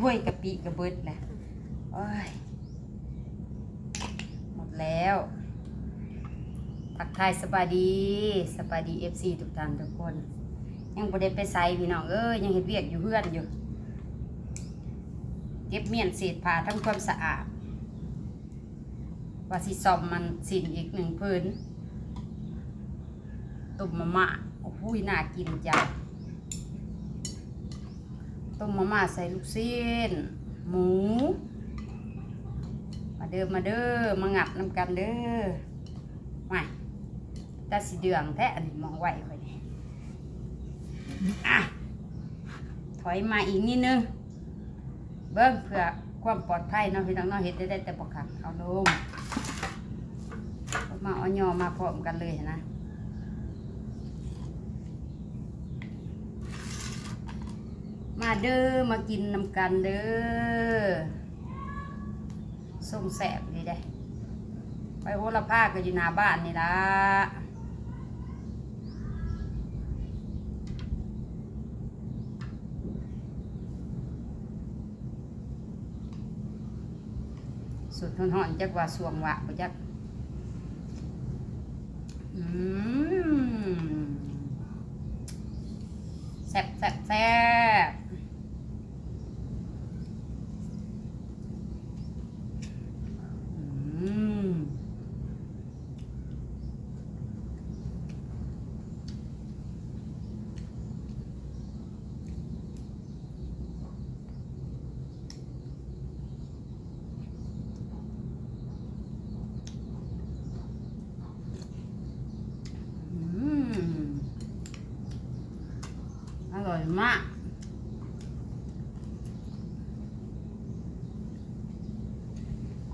อ้ยกะปิกระเบิดแหละโอ้ยหมดแล้วทักทายสบายดีสบายดีเอฟซีทุกท่านทุกคน ยังบ่ได้ไปใส่พี่น้องเอ้ยยังเฮ็ดเวียกอยู่เพื่อนอยู่เก็บเมียนเศษผ้าทำความสะอาดว่าสิซ่อมมันสินอีกหนึ่งพื้นต้มมะม่าโอ้โหน่ากินจัง ต้มมะม่าใส่ลูกเส้น หมู มาเด้อมาเด้อมางัดน้ำกันเด้อมาตาสีเดืองแท้อันนี้มองไหวค่อยนี่อะถอยมาอีกนิดนึง เบิ้งเพื่อความปลอดภัยเนาะพี่น้องเนาะเห็ดได้แต่ปอกขังเอาลงเอามาเอายอมาพร้อมกันเลยนะ มาเด้อมากินนำกันเด้อส้มแสบนี่ได้ไปโหระพาก็อยู่หน้าบ้านนี่ละสุดห่อนๆจักว่าสวงวะบ่จักอืมแซ่บแซ่บแซ่บอืม อืมอร่อย มาก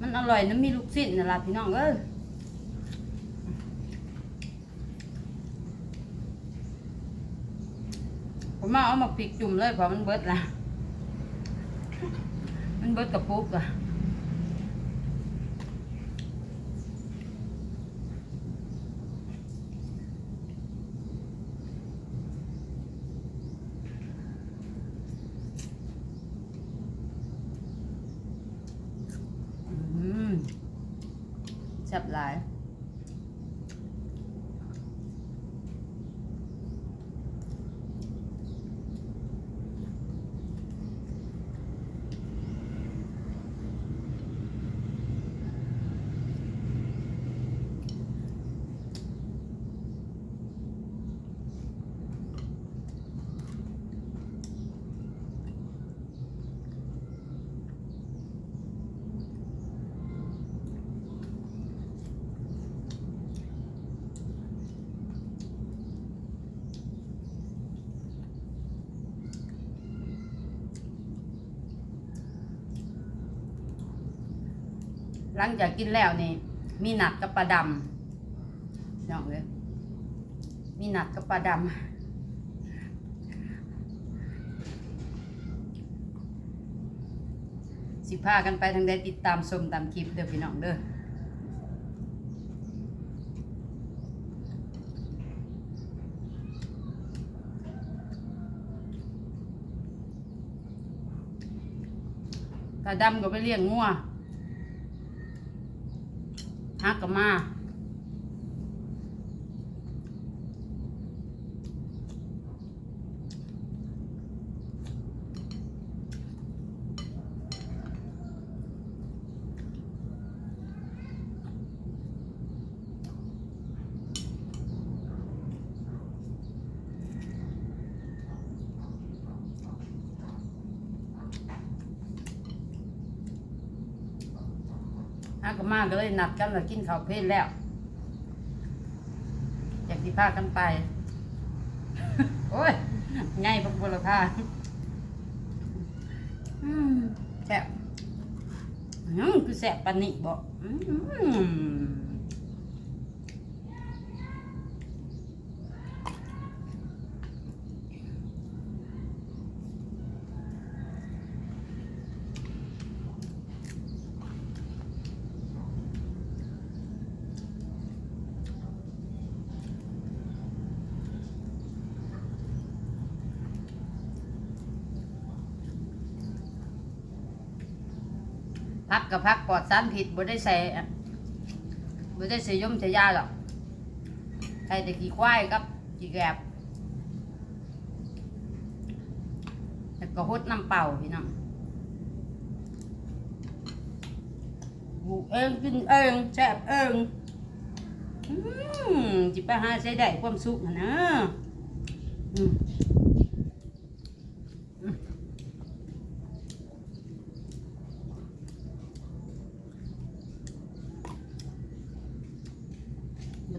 มันอร่อยนะมีลูกชิ้นนะล่ะพี่น้องเอ้ยผมมาเอามาปิกจุ่มเลยเพราะมันเบิดละมันเบิดกระปุกอะอืมแซ่ บหลาย หลังจากกินแล้วนี่ มีหนัดกับปลาดำน้องเลยมีหนัดกับปลาดำสิพากันไปทางใดติดตามชมตามคลิปเด้อพี่น้องเด้อปลาดำก็ไปเลี้ยงงัว ฮักก็มา ฮักก็มาก็เลยนัดกันมากินข้าวเพลนแล้วอยากที่พากันไป โอ้ยง่ายพวกบุรพาอืมแซ่บอืมคือแซ่บปานิบอกอืม พักกับพักปลอดสารผิดบ่ได้ใส่บ่ได้ใส่ยมใส่ยาหรอกใส่แต่ขี้ควายกับขี้แกบแล้วก็ฮดน้ำเปล่าพี่น้องปลูกเองกินเองแซ่บเองอืมจิไปหาใช้ได้ความสุขนะ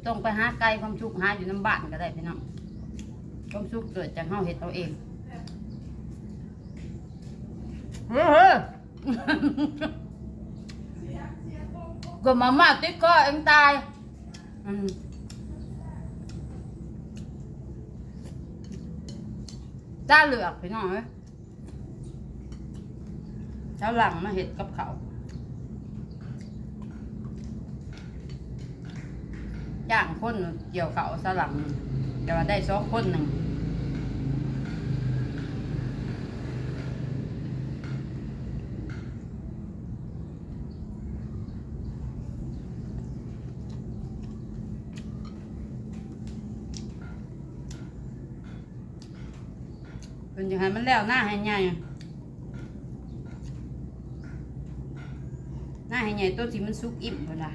ต้องไปหาไกลความสุขหาอยู่น้ำบ้านก็ได้พี่น้องความสุขเกิดจากเฮาเฮ็ดเอาเองเฮ้ยก็มาม่าติดคอเองตายอืมจ้าเหลือกพี่น้องเอ้ยเจ้าหลังมาเห็ดกับเขา วจ้างคนเกี่ยวเขาสลังแต่ว่าได้สองคนหนึ่งเป็นยังไงมันแล้วหน้าให้ใหญ่หน้าให้ใหญ่ตัวที่มันสุกอิ่มเวลา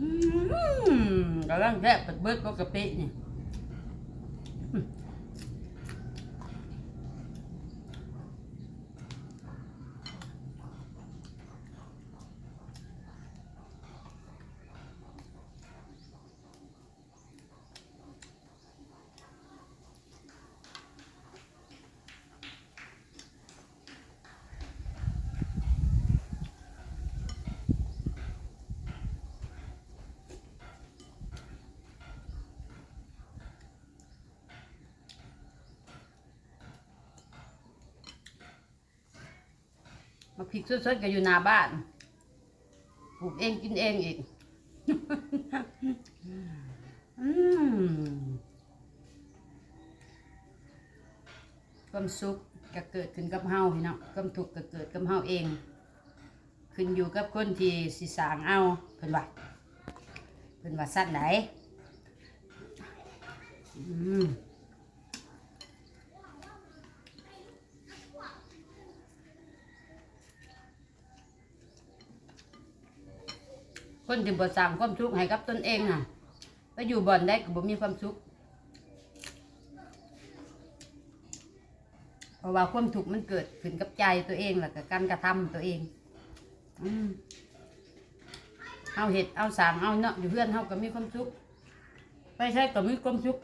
อืม กำลังแทบเปิดเบิดก็กะปินี่ มาพริกสดๆก็อยู่หน้าบ้านปลูกเองกินเองอีกอืมความสุขก็เกิดขึ้นกับเฮาพี่น้องความทุกข์ก็เกิดกับเฮาเอง ขึ้นอยู่กับคนที่สิสร้างเอาเพิ่นว่าเพิ่นว่าสั้นไหนอืม คนที่บ่สร้างความสุขให้กับตนเองน่ะไปอยู่บ่อนได้ก็บ่มีความสุขเพราะว่าความทุกข์มันเกิดขึ้นกับใจตัวเองแล้วก็การกระทำตัวเอง อืมเอาเห็ดเอาสางเอาเนาะอยู่เพื่อนเฮาก็มีความสุขไปใช้ก็มีความสุข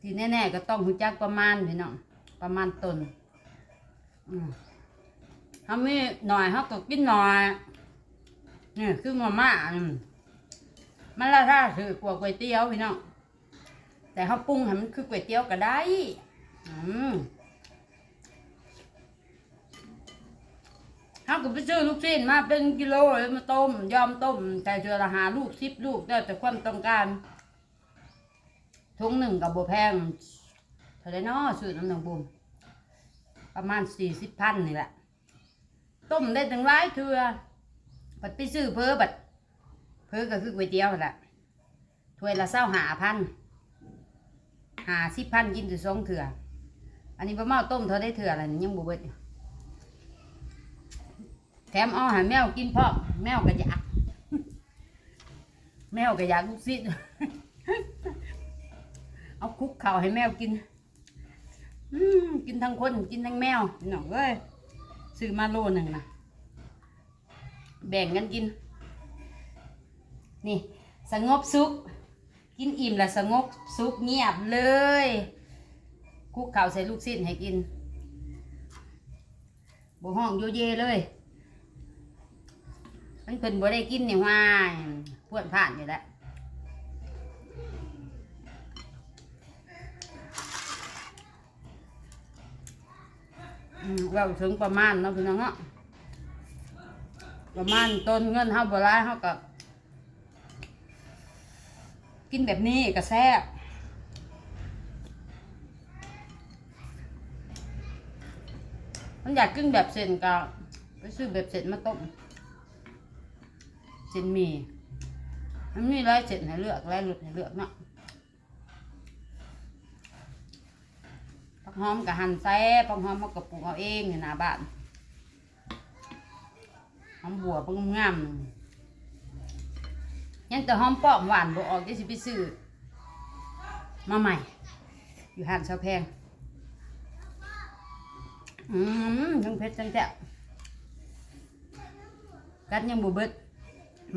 ที่แน่ๆก็ต้องรู้จักประมาณพี่น้องประมาณตนอืม เขามีหน่อยเขาก็กินหน่อยนี่คือมาม่ามันละท่าถือกว่าก๋วยเตี๋ยวพี่น้องแต่เขาปรุงให้มันคือก๋วยเตี๋ยวก็ได้อืมเขาก็ไปซื้อลูกชิ้นมาเป็นกิโลแล้วมาต้ม ยอมต้มใส่เชือละหาลูกสิบลูกได้แต่ความต้องการถุงหนึ่งกับโบแพงเท่าไรเนาะซื้อน้ำหนังบุมประมาณสี่สิบพันนี่แหละ ต้มได้ตั้งหลายเทื่อบัดไปซื้อเพอบัดเพอก็คือก๋วยเตี๋ยวนั่นแหละถ้วยละเศร้าหาพันหาสิบพันกินถึงสองเถื่ออันนี้บะเมาต้มเธอได้เถื่ออะไรนี่ยังบวเบิดอยู่แถมเอาใหาแมวกินพ่อแมวก็อยากแมวก็อยากลูกศิษย์เอาคุกเข่าให้แมวกิน อืมกินทั้งคนกินทั้งแมวพี่น้องเอ้ย ซื้อมาโลหนึ่งนะแบ่งกันกิน นี่สงบสุขกินอิ่มแล้วสงบสุขเงียบเลยคุกเข่าใส่ลูกสิ้นให้กินบ่ห้องโยเยเลยมันเพิ่นบ่ได้กินนี่ว่าพวนผ่านอยู่แล้ว เราถึงประมาณเนาะพี่น้องเนาะประมาณต้นเงินเฮาบ่หลายเฮาก็กินแบบนี้ก็แซ่บมันอยากกินแบบเส้นก็ไปซื้อแบบเส้นมาต้มเส้นหมี่มันมีหลายเส้นให้เลือกหลายรสให้เลือกเนาะผัก หอมกับหั่นแซ่ผักหอมเขากับปลูกเอาเองอยู่น้าบ้านหอมบัวปงงามยังแต่หอมปอมหวานบ่ออกจะสิไปซื้อมาใหม่ อยู่ห้างชาวแพง อืมทั้งเผ็ดทั้งแซ่กัดยังบ่เบิด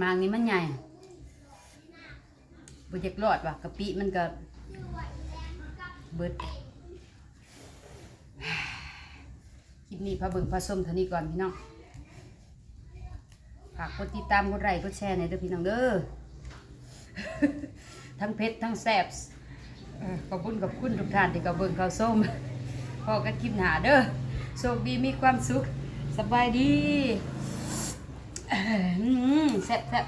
มางนี้มันใหญ่บ่อยากรอดว่ะกะปิมันก็เบิดค ลิปนี้พาเบิ่งพาส้มเท่านี้ก่อนพี่น้องฝากกดติดตามกดไลค์กดแชร์ในอยเด้อพี่น้องเด้อทั้งเผ็ดทั้งแซบขอบคุณขอบคุณทุกท่านที่กับเบิ่งข้าวส้มพอกันคลิปหนาเด้อโชคดีมีความสุขสบายดีแซ่บแซ่บ